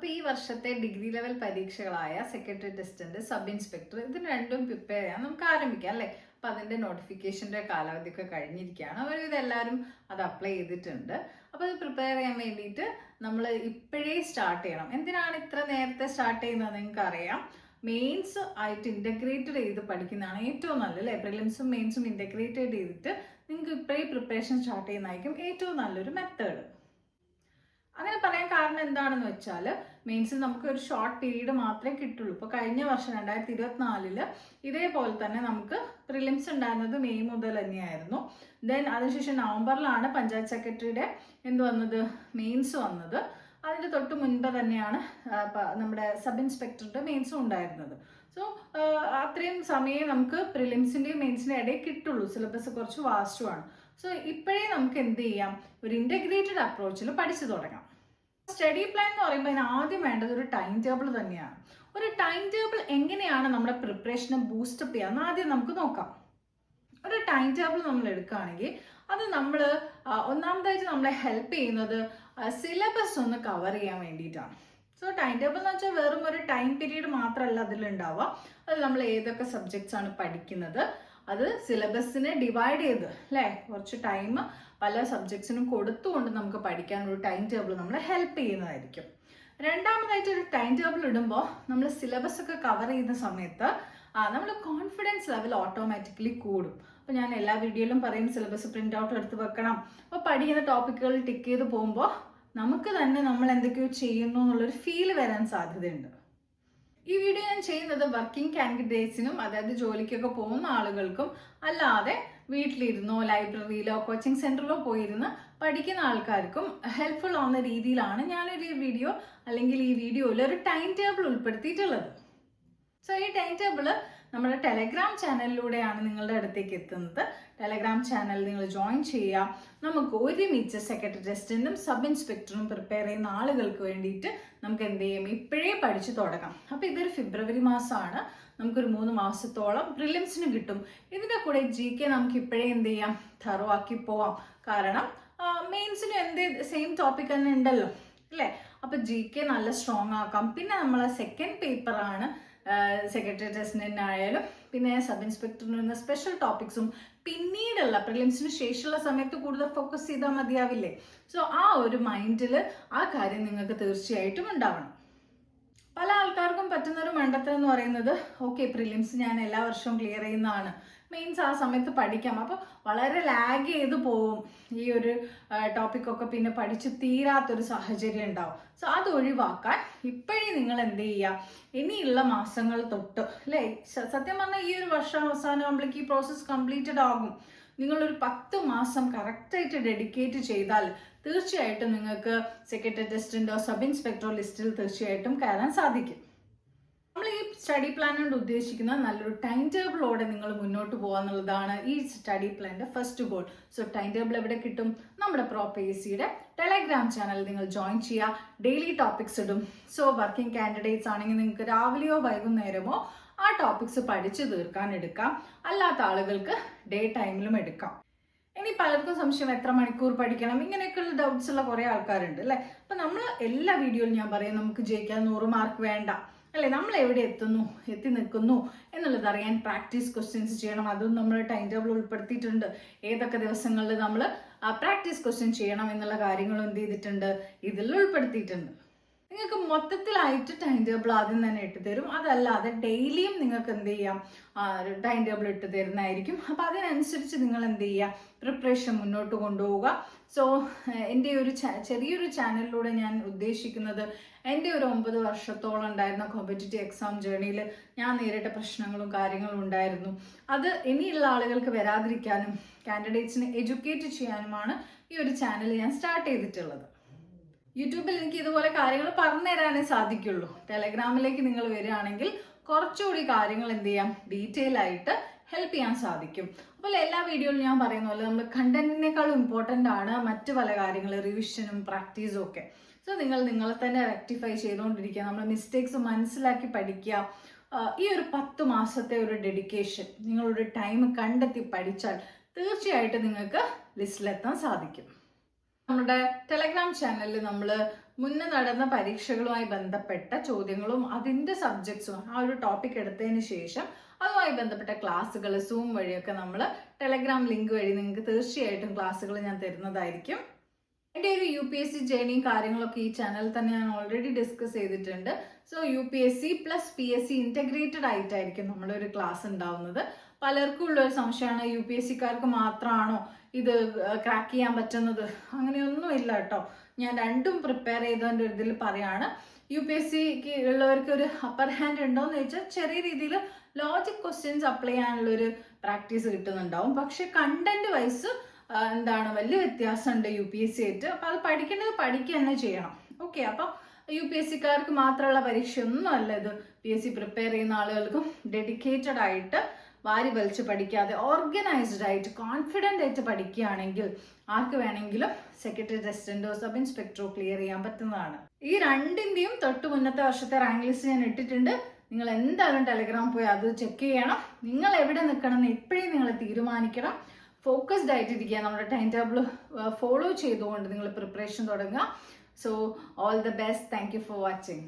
അപ്പോൾ ഈ വർഷത്തെ ഡിഗ്രി ലെവൽ പരീക്ഷകളായ സെക്രട്ടറി അസിസ്റ്റന്റ് സബ് ഇൻസ്പെക്ടർ ഇതിന് രണ്ടും പ്രിപ്പയർ ചെയ്യാൻ നമുക്ക് ആരംഭിക്കാം അല്ലേ? അതിന്റെ അതിന്റെ നോട്ടിഫിക്കേഷന്റെ കാലാവധിയൊക്കെ കഴിഞ്ഞിരിക്കുകയാണ്. അവർ ഇതെല്ലാവരും അത് അപ്ലൈ ചെയ്തിട്ടുണ്ട്. അപ്പോൾ അത് പ്രിപ്പയർ ചെയ്യാൻ വേണ്ടിയിട്ട് നമ്മൾ ഇപ്പോഴേ സ്റ്റാർട്ട് ചെയ്യണം. എന്തിനാണ് ഇത്ര നേരത്തെ സ്റ്റാർട്ട് ചെയ്യുന്നത് നിങ്ങൾക്ക് അറിയാം. മെയിൻസ് ആയിട്ട് ഇന്റഗ്രേറ്റഡ് ചെയ്ത് പഠിക്കുന്നതാണ് ഏറ്റവും നല്ലത് അല്ലേ? പ്രിലിംസും മെയിൻസും ഇന്റഗ്രേറ്റഡ് ചെയ്തിട്ട് നിങ്ങൾക്ക് ഇപ്പോഴേ പ്രിപ്പറേഷൻ സ്റ്റാർട്ട് ചെയ്യുന്നതായിരിക്കും ഏറ്റവും നല്ലൊരു മെത്തേഡ് അങ്ങനെ പറയാൻ കാരണം എന്താണെന്ന് വെച്ചാൽ മെയിൻസ് നമുക്ക് ഒരു ഷോർട്ട് പീരീഡ് മാത്രമേ കിട്ടുള്ളൂ. ഇപ്പോൾ കഴിഞ്ഞ വർഷം രണ്ടായിരത്തി ഇരുപത്തിനാലിൽ ഇതേപോലെ തന്നെ നമുക്ക് പ്രിലിംസ് ഉണ്ടായിരുന്നത് മെയ് മുതൽ തന്നെയായിരുന്നു. ദെൻ അതിനുശേഷം നവംബറിലാണ് പഞ്ചായത്ത് സെക്രട്ടറിയുടെ എന്ത് വന്നത്? മെയിൻസ് വന്നത്. അതിന്റെ തൊട്ട് മുൻപ് തന്നെയാണ് നമ്മുടെ സബ് ഇൻസ്പെക്ടറുടെ മെയിൻസും ഉണ്ടായിരുന്നത്. സോ അത്രയും സമയം നമുക്ക് പ്രിലിംസിന്റെയും മെയിൻസിന്റെയും ഇടയിൽ കിട്ടുള്ളൂ. സിലബസ് കുറച്ച് വാസ്റ്റുമാണ് സോ ഇപ്പോഴേ നമുക്ക് എന്ത് ചെയ്യാം? ഒരു ഇന്റഗ്രേറ്റഡ് അപ്രോച്ചിൽ പഠിച്ചു തുടങ്ങാം. സ്റ്റഡി പ്ലാൻ എന്ന് പറയുമ്പോൾ അതിന് ആദ്യം വേണ്ടത് ഒരു ടൈം ടേബിൾ തന്നെയാണ്. ഒരു ടൈം ടേബിൾ എങ്ങനെയാണ് നമ്മുടെ പ്രിപ്പറേഷനെ ബൂസ്റ്റപ്പ് ചെയ്യാന്ന് ആദ്യം നമുക്ക് നോക്കാം. ഒരു ടൈം ടേബിൾ നമ്മൾ എടുക്കുകയാണെങ്കിൽ അത് നമ്മൾ ഒന്നാമതായിട്ട് നമ്മളെ ഹെൽപ്പ് ചെയ്യുന്നത് സിലബസ് ഒന്ന് കവർ ചെയ്യാൻ വേണ്ടിയിട്ടാണ്. സോ ടൈം ടേബിൾ എന്ന് വെച്ചാൽ വെറും ഒരു ടൈം പീരീഡ് മാത്രമല്ല അതിലുണ്ടാവുക. അത് നമ്മൾ ഏതൊക്കെ സബ്ജക്ട്സ് ആണ് പഠിക്കുന്നത് അത് സിലബസിനെ ഡിവൈഡ് ചെയ്ത് അല്ലേ? കുറച്ച് ടൈം പല സബ്ജക്ട്സിനും കൊടുത്തുകൊണ്ട് നമുക്ക് പഠിക്കാൻ ഒരു ടൈം ടേബിൾ നമ്മളെ ഹെൽപ്പ് ചെയ്യുന്നതായിരിക്കും. രണ്ടാമതായിട്ട് ഒരു ടൈം ടേബിൾ ഇടുമ്പോൾ നമ്മൾ സിലബസ് ഒക്കെ കവർ ചെയ്യുന്ന സമയത്ത് ആ നമ്മൾ കോൺഫിഡൻസ് ലെവൽ ഓട്ടോമാറ്റിക്കലി കൂടും. അപ്പോൾ ഞാൻ എല്ലാ വീഡിയോയിലും പറയും സിലബസ് പ്രിന്റ് ഔട്ട് എടുത്ത് വെക്കണം. അപ്പോൾ പഠിക്കുന്ന ടോപ്പിക്കുകൾ ടിക്ക് ചെയ്ത് പോകുമ്പോൾ നമുക്ക് തന്നെ നമ്മൾ എന്തൊക്കെയോ ചെയ്യുന്നു എന്നുള്ളൊരു ഫീൽ വരാൻ സാധ്യതയുണ്ട്. ഈ വീഡിയോ ഞാൻ ചെയ്യുന്നത് വർക്കിംഗ് കാൻഡിഡേറ്റ്സിനും അതായത് ജോലിക്കൊക്കെ പോകുന്ന ആളുകൾക്കും അല്ലാതെ വീട്ടിലിരുന്നോ ലൈബ്രറിയിലോ കോച്ചിങ് സെന്ററിലോ പോയിരുന്ന് പഠിക്കുന്ന ആൾക്കാർക്കും ഹെൽപ്ഫുൾ ആവുന്ന രീതിയിലാണ് ഞാനൊരു വീഡിയോ അല്ലെങ്കിൽ ഈ വീഡിയോയിൽ ഒരു ടൈം ടേബിൾ ഉൾപ്പെടുത്തിയിട്ടുള്ളത്. സോ ഈ ടൈം ടേബിൾ നമ്മുടെ ടെലഗ്രാം ചാനലിലൂടെയാണ് നിങ്ങളുടെ അടുത്തേക്ക് എത്തുന്നത്. ടെലഗ്രാം ചാനൽ നിങ്ങൾ ജോയിൻ ചെയ്യുക നമുക്ക് ഒരുമിച്ച് സെക്രട്ടറി ടെസ്റ്റിനും സബ് ഇൻസ്പെക്ടറും പ്രിപ്പയർ ചെയ്യുന്ന ആളുകൾക്ക് വേണ്ടിയിട്ട് നമുക്ക് എന്ത് ചെയ്യും? ഇപ്പോഴേ പഠിച്ചു തുടങ്ങാം. അപ്പോൾ ഇതൊരു ഫെബ്രുവരി മാസമാണ്. നമുക്കൊരു മൂന്ന് മാസത്തോളം പ്രിലിംസിന് കിട്ടും. ഇതിന്റെ കൂടെ ജി കെ നമുക്ക് ഇപ്പോഴേ എന്ത് ചെയ്യാം? തറവാക്കി പോവാം. കാരണം മെയിൻസിനും എന്ത് സെയിം ടോപ്പിക് തന്നെ ഉണ്ടല്ലോ. അല്ലേ? അപ്പോൾ ജി കെ നല്ല സ്ട്രോങ് ആക്കാം. പിന്നെ നമ്മളെ സെക്കൻഡ് പേപ്പറാണ് സെക്രട്ടറി ടെസ്റ്റിനായാലും പിന്നെ സബ് ഇൻസ്പെക്ടറിന് വരുന്ന സ്പെഷ്യൽ ടോപ്പിക്സും പിന്നീടുള്ള പ്രിലിംസിന് ശേഷമുള്ള സമയത്ത് കൂടുതൽ ഫോക്കസ് ചെയ്താൽ മതിയാവില്ലേ? സോ ആ ഒരു മൈൻഡിൽ ആ കാര്യം നിങ്ങൾക്ക് തീർച്ചയായിട്ടും ഉണ്ടാവണം. പല ആൾക്കാർക്കും പറ്റുന്ന ഒരു മണ്ടത്തരം എന്ന് പറയുന്നത് ഓക്കെ പ്രിലിംസ് ഞാൻ എല്ലാ വർഷവും ക്ലിയർ ചെയ്യുന്നതാണ്. മെയിൻസ് ആ സമയത്ത് പഠിക്കാം. അപ്പോൾ വളരെ ലാഗ് ചെയ്ത് പോവും ഈ ഒരു ടോപ്പിക്കൊക്കെ പിന്നെ പഠിച്ച് തീരാത്തൊരു സാഹചര്യം ഉണ്ടാവും. സോ അത് ഒഴിവാക്കാൻ ഇപ്പോഴേ നിങ്ങൾ എന്ത് ചെയ്യുക ഇനിയുള്ള മാസങ്ങൾ തൊട്ട് അല്ലേ? സത്യം പറഞ്ഞാൽ ഈ ഒരു വർഷം അവസാനമാകുമ്പോഴേക്ക് ഈ പ്രോസസ്സ് കംപ്ലീറ്റഡ് ആകും. നിങ്ങളൊരു പത്ത് മാസം കറക്റ്റായിട്ട് ഡെഡിക്കേറ്റ് ചെയ്താൽ തീർച്ചയായിട്ടും നിങ്ങൾക്ക് സെക്രട്ടറി ടെസ്റ്റിന്റെയോ സബ് ഇൻസ്പെക്ടറോ ലിസ്റ്റിൽ തീർച്ചയായിട്ടും കയറാൻ സാധിക്കും. സ്റ്റഡി പ്ലാൻ കൊണ്ട് ഉദ്ദേശിക്കുന്നത് നല്ലൊരു ടൈം ടേബിളോടെ നിങ്ങൾ മുന്നോട്ട് പോകാന്നുള്ളതാണ് ഈ study പ്ലാന്റെ first goal so time table എവിടെ കിട്ടും? നമ്മുടെ പ്രോപ്പ് എ സിയുടെ ടെലഗ്രാം ചാനൽ നിങ്ങൾ ജോയിൻ ചെയ്യുക. ഡെയിലി ടോപ്പിക്സ് ഇടും. സോ വർക്കിംഗ് കാൻഡിഡേറ്റ്സ് ആണെങ്കിൽ നിങ്ങൾക്ക് രാവിലെയോ വൈകുന്നേരമോ ആ ടോപ്പിക്സ് പഠിച്ചു തീർക്കാൻ എടുക്കാം. അല്ലാത്ത ആളുകൾക്ക് ഡേ ടൈമിലും എടുക്കാം. ഇനി പലർക്കും സംശയം എത്ര മണിക്കൂർ പഠിക്കണം? ഇങ്ങനെയൊക്കെയുള്ള ഡൗട്ട്സ് ഉള്ള കുറേ ആൾക്കാരുണ്ട് അല്ലേ? അപ്പൊ നമ്മൾ എല്ലാ വീഡിയോയിലും ഞാൻ പറയും നമുക്ക് ജയിക്കാൻ നൂറ് മാർക്ക് വേണ്ട. അല്ലേ നമ്മൾ എവിടെ എത്തുന്നു എത്തി നിൽക്കുന്നു എന്നുള്ളത് അറിയാൻ പ്രാക്ടീസ് ക്വസ്റ്റ്യൻസ് ചെയ്യണം. അതും നമ്മൾ ടൈം ടേബിൾ ഉൾപ്പെടുത്തിയിട്ടുണ്ട്. ഏതൊക്കെ ദിവസങ്ങളിൽ നമ്മൾ പ്രാക്ടീസ് ക്വസ്റ്റ്യൻ ചെയ്യണം എന്നുള്ള കാര്യങ്ങളും എന്ത് ചെയ്തിട്ടുണ്ട്? ഇതിൽ ഉൾപ്പെടുത്തിയിട്ടുണ്ട്. നിങ്ങൾക്ക് മൊത്തത്തിലായിട്ട് ടൈം ടേബിൾ ആദ്യം തന്നെ ഇട്ട് തരും. അതല്ലാതെ ഡെയിലിയും നിങ്ങൾക്ക് എന്ത് ചെയ്യാം? ടൈം ടേബിൾ ഇട്ട് തരുന്നതായിരിക്കും. അപ്പോൾ അതിനനുസരിച്ച് നിങ്ങൾ എന്ത് ചെയ്യുക? പ്രിപ്പറേഷൻ മുന്നോട്ട് കൊണ്ടുപോവുക. സോ എന്റെ ഒരു ചെറിയൊരു ചാനലിലൂടെ ഞാൻ ഉദ്ദേശിക്കുന്നത് എന്റെ ഒരു ഒമ്പത് വർഷത്തോളം ഉണ്ടായിരുന്ന കോമ്പറ്റേറ്റീവ് എക്സാം ജേണിയിൽ ഞാൻ നേരിട്ട പ്രശ്നങ്ങളും കാര്യങ്ങളും ഉണ്ടായിരുന്നു. അത് ഇനിയുള്ള ആളുകൾക്ക് വരാതിരിക്കാനും കാൻഡിഡേറ്റ്സിനെ എഡ്യൂക്കേറ്റ് ചെയ്യാനുമാണ് ഈ ഒരു ചാനൽ ഞാൻ സ്റ്റാർട്ട് ചെയ്തിട്ടുള്ളത്. യൂട്യൂബിൽ എനിക്ക് ഇതുപോലെ കാര്യങ്ങൾ പറഞ്ഞു തരാനേ സാധിക്കുള്ളൂ. ടെലഗ്രാമിലേക്ക് നിങ്ങൾ വരികയാണെങ്കിൽ കുറച്ചുകൂടി കാര്യങ്ങൾ എന്ത് ചെയ്യാം? ഡീറ്റെയിൽ ആയിട്ട് ഹെൽപ്പ് ചെയ്യാൻ സാധിക്കും. അപ്പോൾ എല്ലാ വീഡിയോയിലും ഞാൻ പറയുന്ന പോലെ നമ്മൾ കണ്ടന്റിനേക്കാളും ഇമ്പോർട്ടന്റ് ആണ് മറ്റു പല കാര്യങ്ങൾ റിവിഷനും പ്രാക്ടീസും ഒക്കെ. സോ നിങ്ങൾ നിങ്ങളെ തന്നെ റെക്ടിഫൈ ചെയ്തുകൊണ്ടിരിക്കുക. നമ്മൾ മിസ്റ്റേക്സ് മനസ്സിലാക്കി പഠിക്കുക. ഈ ഒരു പത്ത് മാസത്തെ ഒരു ഡെഡിക്കേഷൻ നിങ്ങളൊരു ടൈം കണ്ടെത്തി പഠിച്ചാൽ തീർച്ചയായിട്ടും നിങ്ങൾക്ക് ലിസ്റ്റിലെത്താൻ സാധിക്കും. നമ്മുടെ ടെലഗ്രാം ചാനലിൽ നമ്മൾ മുന്നേ നടന്ന പരീക്ഷകളുമായി ബന്ധപ്പെട്ട ചോദ്യങ്ങളും അതിന്റെ സബ്ജക്ട്സും ആ ഒരു ടോപ്പിക് എടുത്തതിന് ശേഷം അതുമായി ബന്ധപ്പെട്ട ക്ലാസ്സുകൾ സൂം വഴിയൊക്കെ നമ്മൾ ടെലഗ്രാം ലിങ്ക് വഴി നിങ്ങൾക്ക് തീർച്ചയായിട്ടും ക്ലാസ്സുകൾ ഞാൻ തരുന്നതായിരിക്കും. എന്റെ ഒരു യു പി എസ് സി ജേണിയും കാര്യങ്ങളൊക്കെ ഈ ചാനൽ തന്നെ ഞാൻ ഓൾറെഡി ഡിസ്കസ് ചെയ്തിട്ടുണ്ട്. So U P S C plus P S C integrated ആയിട്ടായിരിക്കും നമ്മളൊരു ക്ലാസ് ഉണ്ടാവുന്നത്. പലർക്കും ഉള്ള ഒരു സംശയമാണ് യു പി എസ് സിക്കാർക്ക് മാത്രമാണോ ഇത് ക്രാക്ക് ചെയ്യാൻ പറ്റുന്നത്. അങ്ങനെയൊന്നും ഇല്ല കേട്ടോ. ഞാൻ രണ്ടും പ്രിപ്പയർ ചെയ്തതിന്റെ ഒരു ഇതിൽ പറയാണ്. യു പി എസ് സിക്ക് ഉള്ളവർക്ക് ഒരു അപ്പർ ഹാൻഡ് ഉണ്ടോയെന്ന് ചോദിച്ചാൽ ചെറിയ രീതിയിൽ ലോജിക് ക്വസ്റ്റ്യൻസ് അപ്ലൈ ചെയ്യാനുള്ള ഒരു പ്രാക്ടീസ് കിട്ടുന്നുണ്ടാവും. പക്ഷെ കണ്ടന്റ് വൈസ് എന്താണ് വലിയ വ്യത്യാസമുണ്ട് യു പി എസ് സി ആയിട്ട്. അപ്പം അത് പഠിക്കേണ്ടത് പഠിക്കുക തന്നെ ചെയ്യണം. ഓക്കെ അപ്പം യു പി എസ് സിക്കാർക്ക് മാത്രമുള്ള പരീക്ഷയൊന്നും അല്ല ഇത്. പി എസ് സി പ്രിപ്പയർ ചെയ്യുന്ന ആളുകൾക്കും ഡെഡിക്കേറ്റഡ് ആയിട്ട് വാരി വലിച്ച് പഠിക്കാതെ ഓർഗനൈസ്ഡ് ആയിട്ട് കോൺഫിഡന്റ് ആയിട്ട് പഠിക്കുകയാണെങ്കിൽ ആർക്ക് വേണമെങ്കിലും സെക്രട്ടറി റെസിഡന്റോ സബ് ഇൻസ്പെക്ടറോ ക്ലിയർ ചെയ്യാൻ പറ്റുന്നതാണ്. ഈ രണ്ടിന്റെയും തൊട്ട് മുന്നത്തെ വർഷത്തെ റാങ്ക് ലിസ്റ്റ് ഞാൻ ഇട്ടിട്ടുണ്ട്. നിങ്ങൾ എന്തായാലും ടെലഗ്രാം പോയി അത് ചെക്ക് ചെയ്യണം. നിങ്ങൾ എവിടെ നിൽക്കണം എന്ന് ഇപ്പോഴേ നിങ്ങൾ തീരുമാനിക്കണം. ഫോക്കസ്ഡ് ആയിട്ടിരിക്കുക. നമ്മുടെ ടൈം ടേബിൾ ഫോളോ ചെയ്തുകൊണ്ട് നിങ്ങൾ പ്രിപ്പറേഷൻ തുടങ്ങുക. So all the best thank you for watching